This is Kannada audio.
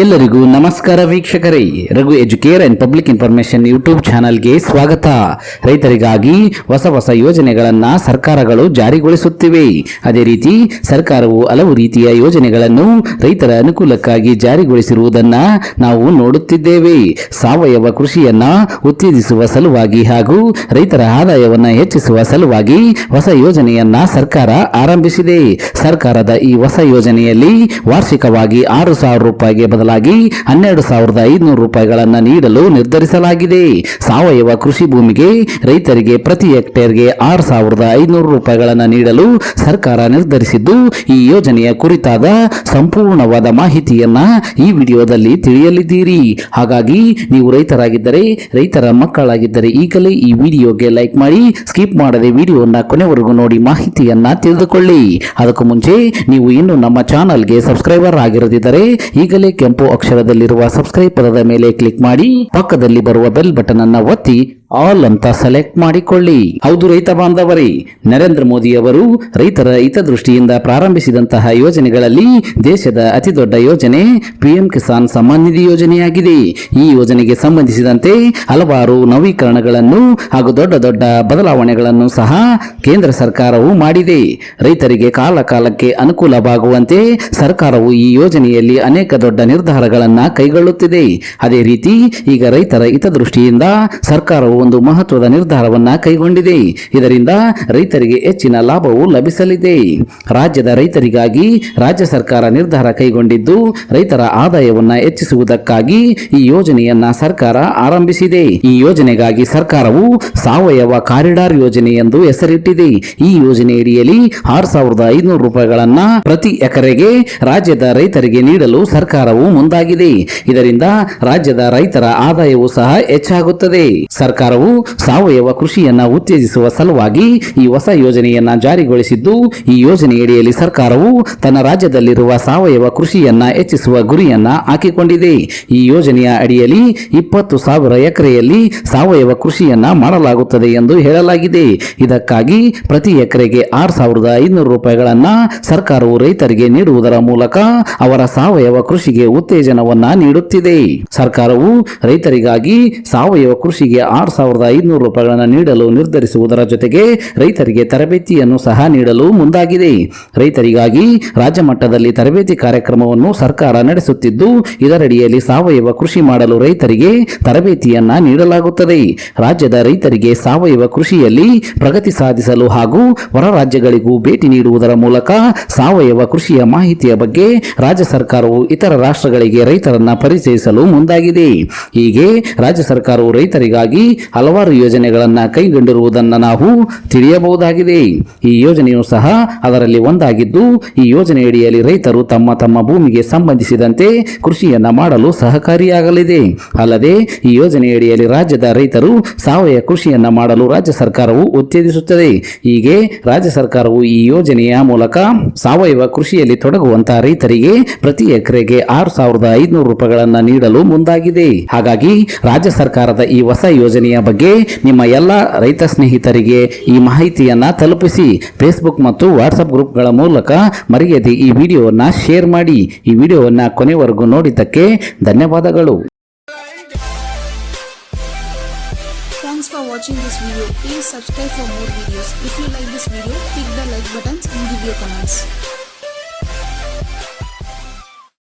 ಎಲ್ಲರಿಗೂ ನಮಸ್ಕಾರ ವೀಕ್ಷಕರೇ. Raghu Educare and public information YouTube ಚಾನಲ್ಗೆ ಸ್ವಾಗತ. ರೈತರಿಗಾಗಿ ಹೊಸ ಹೊಸ ಯೋಜನೆಗಳನ್ನ ಸರ್ಕಾರಗಳು ಜಾರಿಗೊಳಿಸುತ್ತಿವೆ. ಅದೇ ರೀತಿ ಸರ್ಕಾರವು ಹಲವು ರೀತಿಯ ಯೋಜನೆಗಳನ್ನು ರೈತರ ಅನುಕೂಲಕ್ಕಾಗಿ ಜಾರಿಗೊಳಿಸಿರುವುದನ್ನ ನಾವು ನೋಡುತ್ತಿದ್ದೇವೆ. ಸಾವಯವ ಕೃಷಿಯನ್ನ ಉತ್ತೇಜಿಸುವ ಸಲುವಾಗಿ ಹಾಗೂ ರೈತರ ಆದಾಯವನ್ನು ಹೆಚ್ಚಿಸುವ ಸಲುವಾಗಿ ಹೊಸ ಯೋಜನೆಯನ್ನ ಸರ್ಕಾರ ಆರಂಭಿಸಿದೆ. ಸರ್ಕಾರದ ಈ ಹೊಸ ಯೋಜನೆಯಲ್ಲಿ ವಾರ್ಷಿಕವಾಗಿ ಆರು ಸಾವಿರ ರೂಪಾಯಿಗೆ ಹನ್ನೆರಡು ಸಾವಿರದ ಐದುನೂರು ರೂಪಾಯಿಗಳನ್ನು ನೀಡಲು ನಿರ್ಧರಿಸಲಾಗಿದೆ. ಸಾವಯವ ಕೃಷಿ ಭೂಮಿಗೆ ರೈತರಿಗೆ ಪ್ರತಿ ಹೆಕ್ಟೇರ್ಗೆ ಆರು ಸಾವಿರದ ಐದುನೂರು ರೂಪಾಯಿಗಳನ್ನು ನೀಡಲು ಸರ್ಕಾರ ನಿರ್ಧರಿಸಿದ್ದು, ಈ ಯೋಜನೆಯ ಕುರಿತಾದ ಸಂಪೂರ್ಣವಾದ ಮಾಹಿತಿಯನ್ನ ಈ ವಿಡಿಯೋದಲ್ಲಿ ತಿಳಿಯಲಿದ್ದೀರಿ. ಹಾಗಾಗಿ ನೀವು ರೈತರಾಗಿದ್ದರೆ, ರೈತರ ಮಕ್ಕಳಾಗಿದ್ದರೆ ಈಗಲೇ ಈ ವಿಡಿಯೋಗೆ ಲೈಕ್ ಮಾಡಿ, ಸ್ಕಿಪ್ ಮಾಡದೆ ವಿಡಿಯೋನ ಕೊನೆವರೆಗೂ ನೋಡಿ ಮಾಹಿತಿಯನ್ನ ತಿಳಿದುಕೊಳ್ಳಿ. ಅದಕ್ಕೂ ಮುಂಚೆ ನೀವು ಇನ್ನು ನಮ್ಮ ಚಾನಲ್ಗೆ ಸಬ್ಸ್ಕ್ರೈಬರ್ ಆಗಿರದಿದ್ದರೆ ಈಗಲೇ ಕೆಂಪು ಅಕ್ಷರದಲ್ಲಿರುವ ಸಬ್ಸ್ಕ್ರೈಬ್ ಪದದ ಮೇಲೆ ಕ್ಲಿಕ್ ಮಾಡಿ ಪಕ್ಕದಲ್ಲಿ ಬರುವ ಬೆಲ್ ಬಟನ್ ಅನ್ನ ಒತ್ತಿ ಆಲ್ ಅಂತ ಸೆಲೆಕ್ಟ್ ಮಾಡಿಕೊಳ್ಳಿ. ಹೌದು ರೈತ ಬಾಂಧವರೇ, ನರೇಂದ್ರ ಮೋದಿ ಅವರು ರೈತರ ಹಿತದೃಷ್ಟಿಯಿಂದ ಪ್ರಾರಂಭಿಸಿದಂತಹ ಯೋಜನೆಗಳಲ್ಲಿ ದೇಶದ ಅತಿ ದೊಡ್ಡ ಯೋಜನೆ ಪಿಎಂ ಕಿಸಾನ್ ಸಮ್ಮಾನ್ ನಿಧಿ ಯೋಜನೆಯಾಗಿದೆ. ಈ ಯೋಜನೆಗೆ ಸಂಬಂಧಿಸಿದಂತೆ ಹಲವಾರು ನವೀಕರಣಗಳನ್ನು ಹಾಗೂ ದೊಡ್ಡ ದೊಡ್ಡ ಬದಲಾವಣೆಗಳನ್ನು ಸಹ ಕೇಂದ್ರ ಸರ್ಕಾರವು ಮಾಡಿದೆ. ರೈತರಿಗೆ ಕಾಲ ಕಾಲಕ್ಕೆ ಅನುಕೂಲವಾಗುವಂತೆ ಸರ್ಕಾರವು ಈ ಯೋಜನೆಯಲ್ಲಿ ಅನೇಕ ದೊಡ್ಡ ನಿರ್ಧಾರಗಳನ್ನು ಕೈಗೊಳ್ಳುತ್ತಿದೆ. ಅದೇ ರೀತಿ ಈಗ ರೈತರ ಹಿತದೃಷ್ಟಿಯಿಂದ ಸರ್ಕಾರವು ಒಂದು ಮಹತ್ವದ ನಿರ್ಧಾರವನ್ನ ಕೈಗೊಂಡಿದೆ. ಇದರಿಂದ ರೈತರಿಗೆ ಹೆಚ್ಚಿನ ಲಾಭವು ಲಭಿಸಲಿದೆ. ರಾಜ್ಯದ ರೈತರಿಗಾಗಿ ರಾಜ್ಯ ಸರ್ಕಾರ ನಿರ್ಧಾರ ಕೈಗೊಂಡಿದ್ದು, ರೈತರ ಆದಾಯವನ್ನ ಹೆಚ್ಚಿಸುವುದಕ್ಕಾಗಿ ಈ ಯೋಜನೆಯನ್ನ ಸರ್ಕಾರ ಆರಂಭಿಸಿದೆ. ಈ ಯೋಜನೆಗಾಗಿ ಸರ್ಕಾರವು ಸಾವಯವ ಕಾರಿಡಾರ್ ಯೋಜನೆ ಎಂದು ಹೆಸರಿಟ್ಟಿದೆ. ಈ ಯೋಜನೆಯಡಿಯಲ್ಲಿ ಆರು ಸಾವಿರದ ಐನೂರು ರೂಪಾಯಿಗಳನ್ನ ಪ್ರತಿ ಎಕರೆಗೆ ರಾಜ್ಯದ ರೈತರಿಗೆ ನೀಡಲು ಸರ್ಕಾರವು ಮುಂದಾಗಿದೆ. ಇದರಿಂದ ರಾಜ್ಯದ ರೈತರ ಆದಾಯವೂ ಸಹ ಹೆಚ್ಚಾಗುತ್ತದೆ. ಸರ್ಕಾರವು ಸಾವಯವ ಕೃಷಿಯನ್ನು ಉತ್ತೇಜಿಸುವ ಸಲುವಾಗಿ ಈ ಹೊಸ ಯೋಜನೆಯನ್ನು ಜಾರಿಗೊಳಿಸಿದ್ದು, ಈ ಯೋಜನೆಯಡಿಯಲ್ಲಿ ಸರ್ಕಾರವು ತನ್ನ ರಾಜ್ಯದಲ್ಲಿರುವ ಸಾವಯವ ಕೃಷಿಯನ್ನ ಹೆಚ್ಚಿಸುವ ಗುರಿಯನ್ನ ಹಾಕಿಕೊಂಡಿದೆ. ಈ ಯೋಜನೆಯ ಅಡಿಯಲ್ಲಿ ಇಪ್ಪತ್ತು ಸಾವಿರ ಎಕರೆಯಲ್ಲಿ ಸಾವಯವ ಕೃಷಿಯನ್ನ ಮಾಡಲಾಗುತ್ತದೆ ಎಂದು ಹೇಳಲಾಗಿದೆ. ಇದಕ್ಕಾಗಿ ಪ್ರತಿ ಎಕರೆಗೆ ಆರು ಸಾವಿರದ ಐನೂರು ರೂಪಾಯಿಗಳನ್ನ ಸರ್ಕಾರವು ರೈತರಿಗೆ ನೀಡುವುದರ ಮೂಲಕ ಅವರ ಸಾವಯವ ಕೃಷಿಗೆ ಉತ್ತೇಜನವನ್ನ ನೀಡುತ್ತಿದೆ. ಸರ್ಕಾರವು ರೈತರಿಗಾಗಿ ಸಾವಯವ ಕೃಷಿಗೆ ಆರು ಸಾವಿರದ ಐದುನೂರು ರೂಪಾಯಿಗಳನ್ನು ನೀಡಲು ನಿರ್ಧರಿಸುವುದರ ಜೊತೆಗೆ ರೈತರಿಗೆ ತರಬೇತಿಯನ್ನು ಸಹ ನೀಡಲು ಮುಂದಾಗಿದೆ. ರೈತರಿಗಾಗಿ ರಾಜ್ಯ ಮಟ್ಟದಲ್ಲಿ ತರಬೇತಿ ಕಾರ್ಯಕ್ರಮವನ್ನು ಸರ್ಕಾರ ನಡೆಸುತ್ತಿದ್ದು, ಇದರಡಿಯಲ್ಲಿ ಸಾವಯವ ಕೃಷಿ ಮಾಡಲು ರೈತರಿಗೆ ತರಬೇತಿಯನ್ನು ನೀಡಲಾಗುತ್ತದೆ. ರಾಜ್ಯದ ರೈತರಿಗೆ ಸಾವಯವ ಕೃಷಿಯಲ್ಲಿ ಪ್ರಗತಿ ಸಾಧಿಸಲು ಹಾಗೂ ಹೊರ ರಾಜ್ಯಗಳಿಗೂ ಭೇಟಿ ನೀಡುವುದರ ಮೂಲಕ ಸಾವಯವ ಕೃಷಿಯ ಮಾಹಿತಿಯ ಬಗ್ಗೆ ರಾಜ್ಯ ಸರ್ಕಾರವು ಇತರ ರಾಷ್ಟ್ರಗಳಿಗೆ ರೈತರನ್ನ ಪರಿಚಯಿಸಲು ಮುಂದಾಗಿದೆ. ಹೀಗೆ ರಾಜ್ಯ ಸರ್ಕಾರವು ರೈತರಿಗಾಗಿ ಹಲವಾರು ಯೋಜನೆಗಳನ್ನು ಕೈಗೊಂಡಿರುವುದನ್ನು ನಾವು ತಿಳಿಯಬಹುದಾಗಿದೆ. ಈ ಯೋಜನೆಯು ಸಹ ಅದರಲ್ಲಿ ಒಂದಾಗಿದ್ದು, ಈ ಯೋಜನೆಯಡಿಯಲ್ಲಿ ರೈತರು ತಮ್ಮ ತಮ್ಮ ಭೂಮಿಗೆ ಸಂಬಂಧಿಸಿದಂತೆ ಕೃಷಿಯನ್ನು ಮಾಡಲು ಸಹಕಾರಿಯಾಗಲಿದೆ. ಅಲ್ಲದೆ, ಈ ಯೋಜನೆಯಡಿಯಲ್ಲಿ ರಾಜ್ಯದ ರೈತರು ಸಾವಯವ ಕೃಷಿಯನ್ನು ಮಾಡಲು ರಾಜ್ಯ ಸರ್ಕಾರವು ಉತ್ತೇಜಿಸುತ್ತದೆ. ಹೀಗೆ ರಾಜ್ಯ ಸರ್ಕಾರವು ಈ ಯೋಜನೆಯ ಮೂಲಕ ಸಾವಯವ ಕೃಷಿಯಲ್ಲಿ ತೊಡಗುವಂತಹ ರೈತರಿಗೆ ಪ್ರತಿ ಎಕರೆಗೆ ಆರು ಸಾವಿರದ ಐದುನೂರು ರೂಪಾಯಿಗಳನ್ನು ನೀಡಲು ಮುಂದಾಗಿದೆ. ಹಾಗಾಗಿ, ರಾಜ್ಯ ಸರ್ಕಾರದ ಈ ಹೊಸ ಯೋಜನೆಯ ಬಗ್ಗೆ ನಿಮ್ಮ ಎಲ್ಲ ರೈತ ಸ್ನೇಹಿತರಿಗೆ ಈ ಮಾಹಿತಿಯನ್ನು ತಲುಪಿಸಿ ಫೇಸ್ಬುಕ್ ಮತ್ತು ವಾಟ್ಸಪ್ ಗ್ರೂಪ್ಗಳ ಮೂಲಕ ಮರೆಯದೆ ಈ ವಿಡಿಯೋವನ್ನು ಶೇರ್ ಮಾಡಿ ಈ ವಿಡಿಯೋವನ್ನು ಕೊನೆವರೆಗೂ ನೋಡಿದ್ದಕ್ಕೆ ಧನ್ಯವಾದಗಳು Thanks for watching this video. Please subscribe for more videos. If you like this video, click the like buttons and give your comments.